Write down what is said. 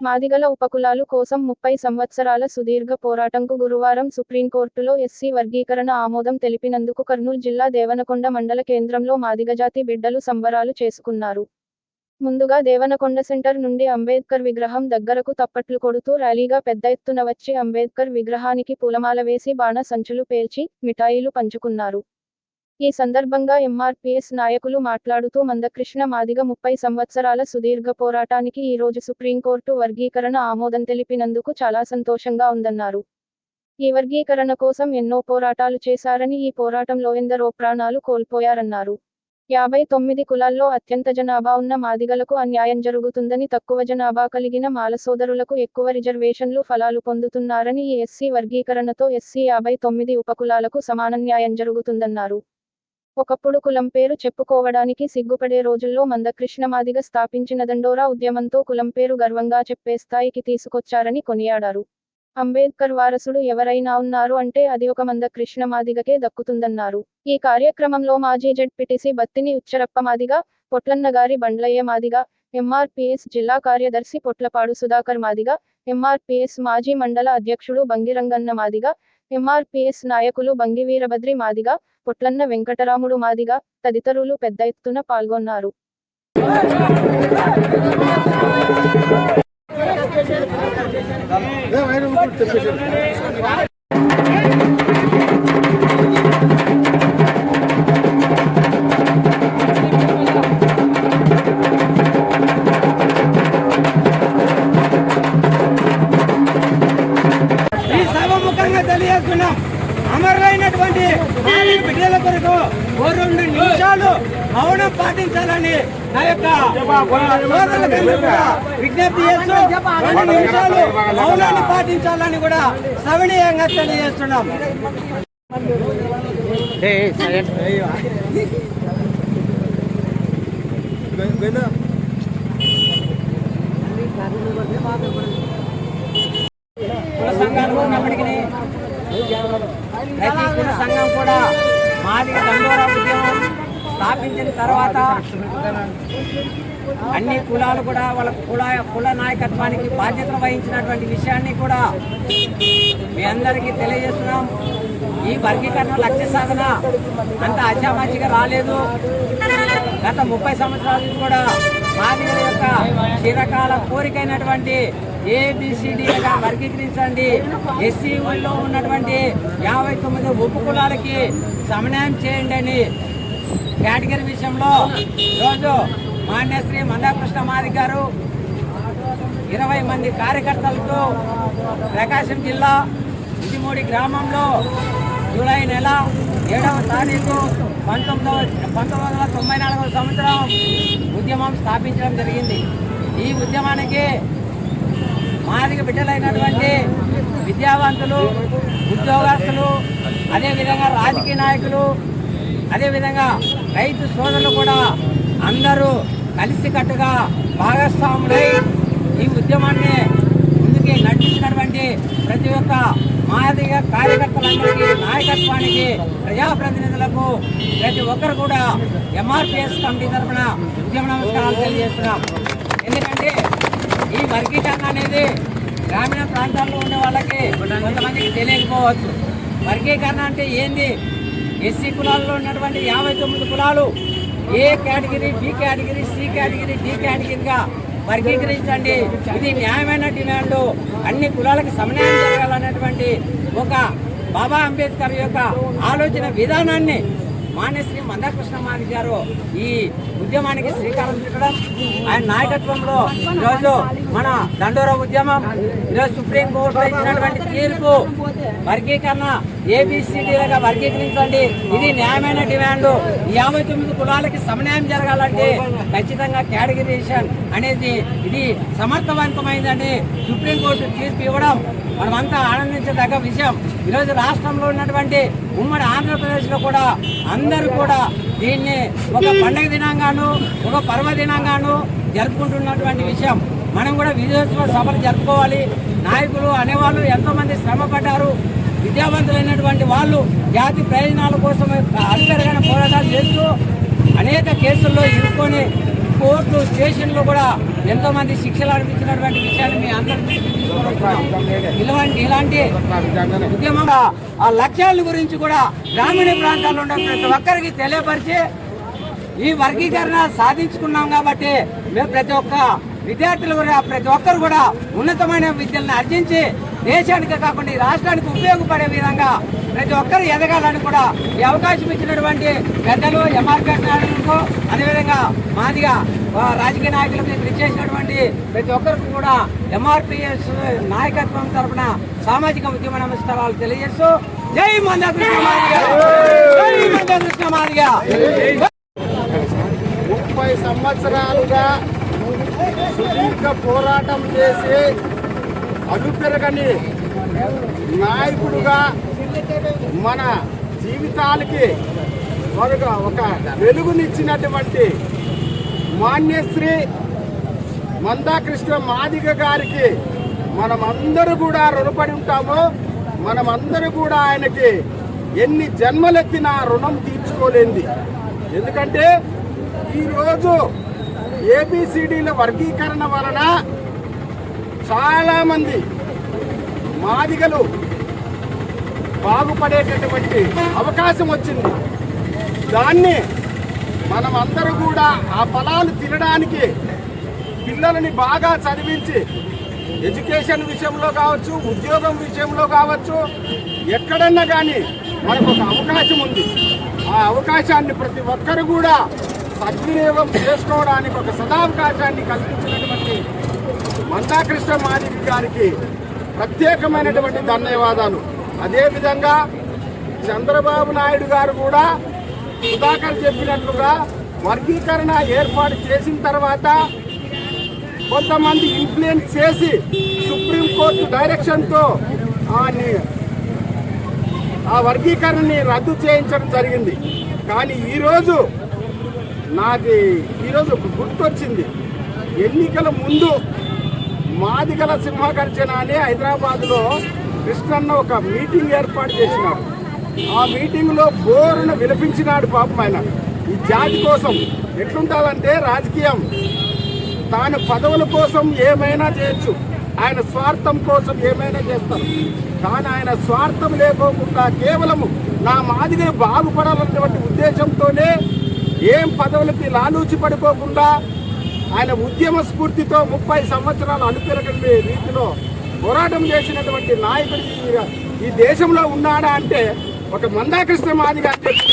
మాదిగల ఉపకులాలు కోసం ముప్పై సంవత్సరాల సుదీర్ఘ పోరాటంకు గురువారం సుప్రీంకోర్టులో ఎస్సీ వర్గీకరణ ఆమోదం తెలిపినందుకు కర్నూలు జిల్లా దేవనకొండ మండల కేంద్రంలో మాదిగజాతి బిడ్డలు సంబరాలు చేసుకున్నారు. ముందుగా దేవనకొండ సెంటర్ నుండి అంబేద్కర్ విగ్రహం దగ్గరకు తప్పట్లు కొడుతూ ర్యాలీగా పెద్ద ఎత్తున వచ్చి అంబేద్కర్ విగ్రహానికి పూలమాల వేసి బాణ సంచులు పేల్చి మిఠాయిలు పంచుకున్నారు. ఈ సందర్భంగా ఎంఆర్పీఎస్ నాయకులు మాట్లాడుతూ మందకృష్ణ మాదిగ ముప్పై సంవత్సరాల సుదీర్ఘ పోరాటానికి ఈ రోజు సుప్రీంకోర్టు వర్గీకరణ ఆమోదం తెలిపినందుకు చాలా సంతోషంగా ఉందన్నారు. ఈ వర్గీకరణ కోసం ఎన్నో పోరాటాలు చేశారని ఈ పోరాటంలో ఎందరో ప్రాణాలు కోల్పోయారన్నారు. యాభై తొమ్మిది కులాల్లో అత్యంత జనాభా ఉన్న మాదిగలకు అన్యాయం జరుగుతుందని తక్కువ జనాభా కలిగిన మాల సోదరులకు ఎక్కువ రిజర్వేషన్లు ఫలాలు పొందుతున్నారని ఈ ఎస్సీ వర్గీకరణతో ఎస్సీ యాభై తొమ్మిది ఉపకులాలకు సమాన న్యాయం జరుగుతుందన్నారు. ఒకప్పుడు కులం పేరు చెప్పుకోవడానికి సిగ్గుపడే రోజుల్లో మందకృష్ణ మాదిగ స్థాపించిన దండోరా ఉద్యమంతో కులం పేరు గర్వంగా చెప్పే స్థాయికి తీసుకొచ్చారని కొనియాడారు. అంబేద్కర్ వారసుడు ఎవరైనా ఉన్నారు అంటే అది ఒక మందకృష్ణ మాదిగకే దక్కుతుందన్నారు. ఈ కార్యక్రమంలో మాజీ జడ్పీటీసీ బత్తిని ఉచ్చరప్ప మాదిగ పొట్లన్నగారి బండ్లయ్య మాదిగ ఎంఆర్పిఎస్ జిల్లా కార్యదర్శి పొట్లపాడు సుధాకర్ మాదిగ ఎంఆర్పిఎస్ మాజీ మండల అధ్యక్షుడు బంగిరంగన్న మాదిగ ఎంఆర్పీఎస్ నాయకులు బంగి వీరభద్రి మాదిగ పొట్లన్న వెంకటరాముడు మాదిగ తదితరులు పెద్ద ఎత్తున పాల్గొన్నారు. చెప్పేసారు నిమిషాలు మౌనం పాటించాలని నా యొక్క విజ్ఞప్తి చేస్తూ రెండు నిమిషాలు మౌనాన్ని పాటించాలని కూడా సవినీయంగా తెలియజేస్తున్నాం. కుల సంఘాలు ఉన్నప్పటికీ ప్రతి కుల సంఘం కూడా మాదిగ దండోరా ఉద్యమం వచ్చిన తర్వాత అన్ని కులాలు కూడా వాళ్ళ కుల కుల నాయకత్వానికి బాధ్యతలు వహించినటువంటి విషయాన్ని కూడా మీ అందరికీ తెలియజేస్తున్నాం. ఈ వర్గీకరణ లక్ష్య సాధన అంత అచామాచిగా రాలేదు. గత ముప్పై సంవత్సరాల నుంచి కూడా మాదిగల యొక్క చిరకాల కోరికైనటువంటి ఏబిసిడిగా వర్గీకరించండి. ఎస్సీలో ఉన్నటువంటి యాభై తొమ్మిది ఉప కులాలకి సమన్వయం చేయండి అని కేటగిరీ విషయంలో రోజు మాన్యశ్రీ మందాకృష్ణ మాది గారు ఇరవై మంది కార్యకర్తలతో ప్రకాశం జిల్లా ఇదిమూడి గ్రామంలో జూలై నెల ఏడవ తారీఖు పంతొమ్మిదవ పంతొమ్మిది వందల తొంభై నాలుగవ సంవత్సరం ఉద్యమం స్థాపించడం జరిగింది. ఈ ఉద్యమానికి మాదిగ బిడ్డలైనటువంటి విద్యావంతులు ఉద్యోగస్తులు అదేవిధంగా రాజకీయ నాయకులు అదేవిధంగా రైతు సోదరులు కూడా అందరూ కలిసికట్టుగా భాగస్వాములై ఈ ఉద్యమాన్ని ముందుకి నడిపించినటువంటి ప్రతి ఒక్క మాదిగ కార్యకర్తలందరికీ నాయకత్వానికి ప్రజాప్రతినిధులకు ప్రతి ఒక్కరు కూడా ఎంఆర్పిఎస్ కమిటీ తరఫున ఉద్యమ నమస్కారాలు తెలియజేస్తున్నాం. ఎందుకంటే ఈ వర్గీకరణ అనేది గ్రామీణ ప్రాంతాల్లో ఉండే వాళ్ళకి కొంతమందికి తెలియకపోవచ్చు. వర్గీకరణ అంటే ఏంది? ఎస్సీ కులాల్లో ఉన్నటువంటి యాభై తొమ్మిది కులాలు A category B category C category D కేటగిరీగా వర్గీకరించండి. ఇది న్యాయమైన డిమాండ్. అన్ని కులాలకు సమన్వయం జరగాలనేటువంటి ఒక బాబా అంబేద్కర్ యొక్క ఆలోచన విధానాన్ని మాన్యశ్రీ మందాకృష్ణ మాది గారు ఈ ఉద్యమానికి శ్రీకారం చుట్టడం ఆయన నాయకత్వంలో ఈరోజు మన దండోరా ఉద్యమం ఈరోజు సుప్రీంకోర్టులో ఇచ్చినటువంటి తీర్పు వర్గీకరణ ఏబిసిడీలుగా వర్గీకరించండి. ఇది న్యాయమైన డిమాండ్. యాభై తొమ్మిది కులాలకి సమన్యాయం జరగాలంటే ఖచ్చితంగా కేటగిరీషన్ అనేది ఇది సమర్థవంతమైందని సుప్రీంకోర్టు తీర్పు ఇవ్వడం మనమంతా ఆనందించదగ్గ విషయం. ఈరోజు రాష్ట్రంలో ఉన్నటువంటి ఉమ్మడి ఆంధ్రప్రదేశ్లో కూడా అందరూ కూడా దీన్ని ఒక పండగ దినంగాను ఒక పర్వదినంగాను జరుపుకుంటున్నటువంటి విషయం. మనం కూడా విజయోత్సవ సభలు జరుపుకోవాలి. నాయకులు అనేవాళ్ళు ఎంతోమంది శ్రమ పడ్డారు విద్యావంతులైనటువంటి వాళ్ళు జాతి ప్రయోజనాల కోసం అధికారిగా పోరాటాలు చేస్తూ అనేక కేసుల్లో ఇరుక్కొని కోర్టులు స్టేషన్లు కూడా ఎంతో మంది శిక్షలు అనిపించినటువంటి విషయాన్ని మీ అందరికీ ఇలాంటి ఇలాంటి ఉద్యమం ఆ లక్ష్యాల గురించి కూడా గ్రామీణ ప్రాంతాల్లో ఉన్న ప్రతి ఒక్కరికి తెలియపరిచి ఈ వర్గీకరణ సాధించుకున్నాం కాబట్టి మేము ప్రతి ఒక్క విద్యార్థులు కూడా ప్రతి ఒక్కరు కూడా ఉన్నతమైన విద్యలను అర్జించి దేశానికి కాకుండా ఈ రాష్ట్రానికి ఉపయోగపడే విధంగా ప్రతి ఒక్కరు ఎదగాలని కూడా ఈ అవకాశం ఇచ్చినటువంటి పెద్దలు ఎంఆర్పీఎస్ నాయకులకు అదేవిధంగా మాదిగా ఆ, రాజకీయ నాయకులకు ఇక్కడ చేసినటువంటి ప్రతి ఒక్కరికి కూడా ఎంఆర్పిఎస్ నాయకత్వం తరపున సామాజిక ఉద్యమ నమస్కారాలు తెలియజేస్తూ జై మందకృష్ణ మాదిగా! జై! మందకృష్ణ మాదిగా! ముప్పై సంవత్సరాలుగా సుదీర్ఘ పోరాటం చేసి అడుపెరగని నాయకుడుగా మన జీవితాలకి మరొక ఒక వెలుగునిచ్చినటువంటి మాన్యశ్రీ మందాకృష్ణ మాదిగ గారికి మనమందరూ కూడా రుణపడి ఉంటామో. మనమందరూ కూడా ఆయనకి ఎన్ని జన్మలెత్తినా రుణం తీర్చుకోలేంది. ఎందుకంటే ఈరోజు ఏబిసిడీల వర్గీకరణ వలన చాలామంది మాదిగలు బాగుపడేటటువంటి అవకాశం వచ్చింది. దాన్ని మనమందరూ కూడా ఆ ఫలాలు తినడానికి పిల్లలని బాగా చదివించి ఎడ్యుకేషన్ విషయంలో కావచ్చు ఉద్యోగం విషయంలో కావచ్చు ఎక్కడన్నా కానీ మనకు ఒక అవకాశం ఉంది. ఆ అవకాశాన్ని ప్రతి ఒక్కరు కూడా సద్వినియోగం చేసుకోవడానికి ఒక సదావకాశాన్ని కల్పించినటువంటి మందాకృష్ణ మాదిరి గారికి ప్రత్యేకమైనటువంటి ధన్యవాదాలు. అదేవిధంగా చంద్రబాబు నాయుడు గారు కూడా సుధాకర్ చెప్పినట్లుగా వర్గీకరణ ఏర్పాటు చేసిన తర్వాత కొంతమంది ఇన్ఫ్లుయెన్స్ చేసి సుప్రీంకోర్టు డైరెక్షన్తో ఆ వర్గీకరణని రద్దు చేయించడం జరిగింది. కానీ ఈరోజు నాది ఈరోజు గుర్తొచ్చింది. ఎన్నికల ముందు మాదిగల సింహగర్జన అని హైదరాబాద్లో కృష్ణన్న ఒక మీటింగ్ ఏర్పాటు చేసినాడు ఆ మీటింగ్లో బోరును విలపించినాడు పాపం ఆయన. ఈ జాతి కోసం ఎట్లుంటుందంటే రాజకీయం. తాను పదవుల కోసం ఏమైనా చేయొచ్చు. ఆయన స్వార్థం కోసం ఏమైనా చేస్తారు. కానీ ఆయన స్వార్థం లేకోకుండా కేవలం నా మాదిరి బాగుపడాలన్నటువంటి ఉద్దేశంతోనే ఏం పదవులకి లాలూచి పడిపోకుండా ఆయన ఉద్యమ స్ఫూర్తితో ముప్పై సంవత్సరాలు అనుపెరగండి రీతిలో పోరాటం చేసినటువంటి నాయకుడు ఈ దేశంలో ఉన్నాడా అంటే ఒక మందాకృష్ణ మాదిగా అని చెప్పి